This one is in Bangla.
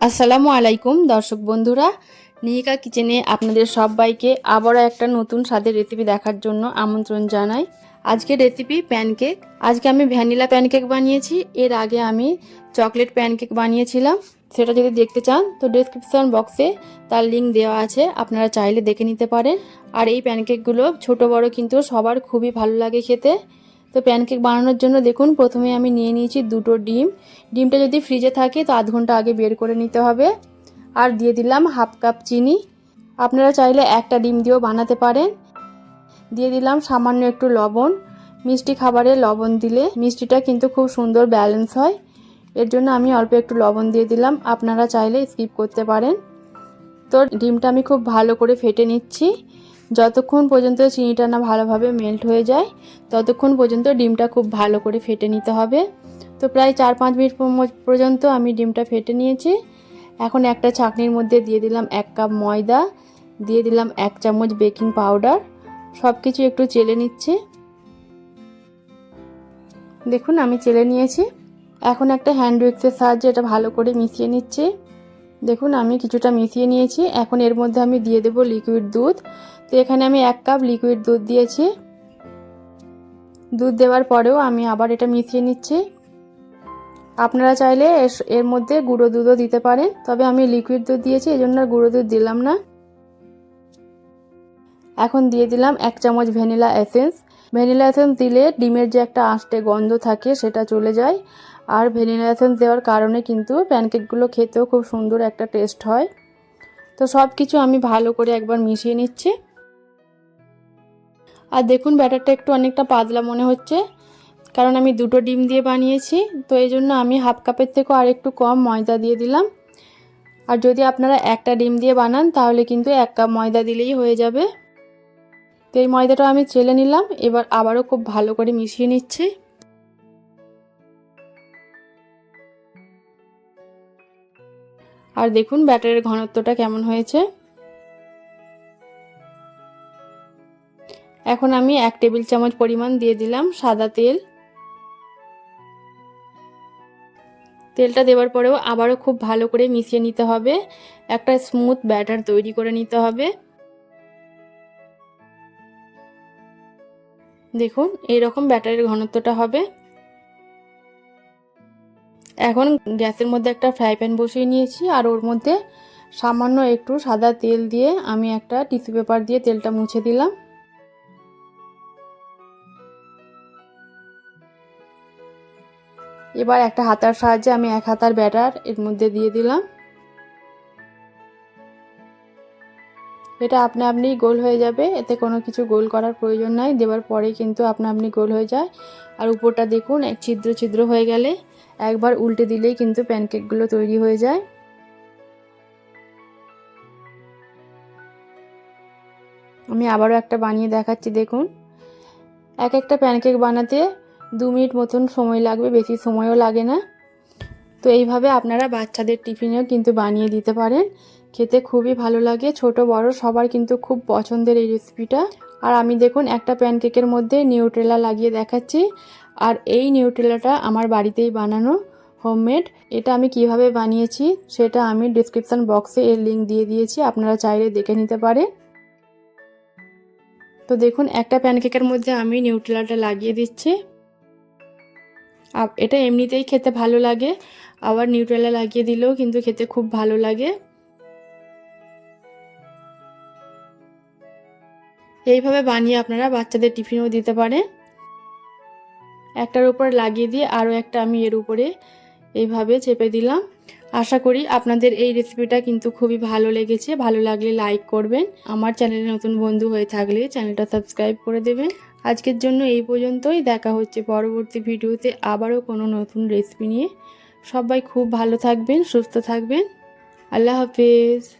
আসসালামু আলাইকুম, দর্শক বন্ধুরা। নিহিকা কিচেনে আপনাদের সবাইকে আবারও একটা নতুন স্বাদের রেসিপি দেখার জন্য আমন্ত্রণ জানাই। আজকে রেসিপি প্যানকেক। আজকে আমি ভ্যানিলা প্যানকেক বানিয়েছি। এর আগে আমি চকলেট প্যানকেক বানিয়েছিলাম। সেটা যদি দেখতে চান, তো ডিসক্রিপশন বক্সে তার লিঙ্ক দেওয়া আছে। আপনারা চাইলে দেখে নিতে পারেন। আর এই প্যানকেকগুলো ছোট বড় কিন্তু সবার খুবই ভালো লাগে খেতে। তো প্যানকেক বানানোর জন্য দেখুন, প্রথমে আমি নিয়ে নিয়েছি দুটো ডিম। ডিমটা যদি ফ্রিজে থাকে, তো আধ ঘণ্টা আগে বের করে নিতে হবে। আর দিয়ে দিলাম হাফ কাপ চিনি। আপনারা চাইলে একটা ডিম দিয়েও বানাতে পারেন। দিয়ে দিলাম সামান্য একটু লবণ। মিষ্টি খাবারে লবণ দিলে মিষ্টিটা কিন্তু খুব সুন্দর ব্যালেন্স হয়। এর জন্য আমি অল্প একটু লবণ দিয়ে দিলাম। আপনারা চাইলে স্কিপ করতে পারেন। তো ডিমটা আমি খুব ভালো করে ফেটে নিচ্ছি। যতক্ষণ পর্যন্ত চিনিটা না ভালোভাবে মেল্ট হয়ে যায়, ততক্ষণ পর্যন্ত ডিমটা খুব ভালো করে ফেটে নিতে হবে। তো প্রায় চার পাঁচ মিনিট পর্যন্ত আমি ডিমটা ফেটে নিয়েছি। এখন একটা ছাঁকনির মধ্যে দিয়ে দিলাম এক কাপ ময়দা, দিয়ে দিলাম এক চামচ বেকিং পাউডার সব কিছু একটু চেলে নিচ্ছি। দেখুন, আমি চেলে নিয়েছি। এখন একটা হ্যান্ড উইক্সের সাহায্যে এটা ভালো করে মিশিয়ে নিচ্ছি। দেখুন, আমি কিছুটা মিশিয়ে নিয়েছি। এখন এর মধ্যে আমি দিয়ে দেব লিকুইড দুধ। তো এখানে আমি এক কাপ লিকুইড দুধ দিয়েছি। দুধ দেওয়ার পরেও আমি আবার এটা মিশিয়ে নিচ্ছি। আপনারা চাইলে এর মধ্যে গুঁড়ো দুধও দিতে পারেন, তবে আমি লিকুইড দুধ দিয়েছি এই জন্য গুঁড়ো দুধ দিলাম না। এখন দিয়ে দিলাম এক চামচ ভ্যানিলা এসেন্স। ভ্যানিলা এসেন্স দিলে ডিমের যে একটা আঁশটে গন্ধ থাকে সেটা চলে যায়। আর ভ্যানিলা এসেন্স দেওয়ার কারণে কিন্তু প্যানকেকগুলো খেতেও খুব সুন্দর একটা টেস্ট হয়। তো সব কিছু আমি ভালো করে একবার মিশিয়ে নিচ্ছি। আর দেখুন ব্যাটারটা একটু অনেকটা পাতলা মনে হচ্ছে, কারণ আমি দুটো ডিম দিয়ে বানিয়েছি, তো এই জন্য আমি হাফ কাপের থেকেও আর একটু কম ময়দা দিয়ে দিলাম। আর যদি আপনারা একটা ডিম দিয়ে বানান, তাহলে কিন্তু এক কাপ ময়দা দিলেই হয়ে যাবে। তো এই ময়দাটা আমি চেলে নিলাম, এবার আবারও খুব ভালো করে মিশিয়ে নিচ্ছি। আর দেখুন ব্যাটারের ঘনত্বটা কেমন হয়েছে। এখন আমি এক টেবিল চামচ পরিমাণ দিয়ে দিলাম সাদা তেল। তেলটা দেওয়ার পরেও আবারও খুব ভালো করে মিশিয়ে নিতে হবে। একটা স্মুথ ব্যাটার তৈরি করে নিতে হবে। দেখুন, এইরকম ব্যাটারের ঘনত্বটা হবে। এখন গ্যাসের মধ্যে একটা ফ্রাই প্যান বসিয়ে নিয়েছি আর ওর মধ্যে সামান্য একটু সাদা তেল দিয়ে আমি একটা টিস্যু পেপার দিয়ে তেলটা মুছে দিলাম। এবার একটা হাতার সাহায্যে আমি এক হাতার ব্যাটার এর মধ্যে দিয়ে দিলাম। এটা আপনা আপনি গোল হয়ে যাবে, এতে কোনো কিছু গোল করার প্রয়োজন নাই, দেওয়ার পরে কিন্তু আপনা আপনি গোল হয়ে যায়। আর উপরটা দেখুন, এক ছিদ্র ছিদ্র হয়ে গেলে একবার উল্টে দিলেই কিন্তু প্যানকেকগুলো তৈরি হয়ে যায়। আমি আবারও একটা বানিয়ে দেখাচ্ছি, দেখুন। এক একটা প্যানকেক বানাতে দু মিনিট মতন সময় লাগবে, বেশি সময়ও লাগে না। তো এইভাবে আপনারা বাচ্চাদের টিফিনেও কিন্তু বানিয়ে দিতে পারেন। খেতে খুবই ভালো লাগে, ছোট, বড়, সবার কিন্তু খুব পছন্দের এই রেসিপিটা আর আমি দেখুন একটা প্যানকেকের মধ্যে নিউট্রেলা লাগিয়ে দেখাচ্ছি। আর এই নিউট্রেলাটা আমার বাড়িতেই বানানো হোমমেড এটা আমি কীভাবে বানিয়েছি সেটা আমি ডিসক্রিপশান বক্সে এর লিঙ্ক দিয়ে দিয়েছি, আপনারা চাইলে দেখে নিতে পারেন। তো দেখুন একটা প্যানকেকের মধ্যে আমি নিউট্রেলাটা লাগিয়ে দিচ্ছি। এটা এমনিতেই খেতে ভালো লাগে। আবার নিউট্রেলা লাগিয়ে দিলেও কিন্তু খেতে খুব ভালো লাগে। এইভাবে বানিয়ে আপনারা বাচ্চাদের টিফিনও দিতে পারেন। একটার উপর লাগিয়ে দিয়ে আরও একটা আমি এর উপরে এইভাবে চেপে দিলাম। আশা করি আপনাদের এই রেসিপিটা কিন্তু খুবই ভালো লেগেছে। ভালো লাগলে লাইক করবেন। আমার চ্যানেলে নতুন বন্ধু হয়ে থাকলে চ্যানেলটা সাবস্ক্রাইব করে দেবেন। আজকের জন্য এই পর্যন্তই। দেখা হচ্ছে পরবর্তী ভিডিওতে আবারও কোনো নতুন রেসিপি নিয়ে। সবাই খুব ভালো থাকবেন, সুস্থ থাকবেন। আল্লাহ হাফেজ।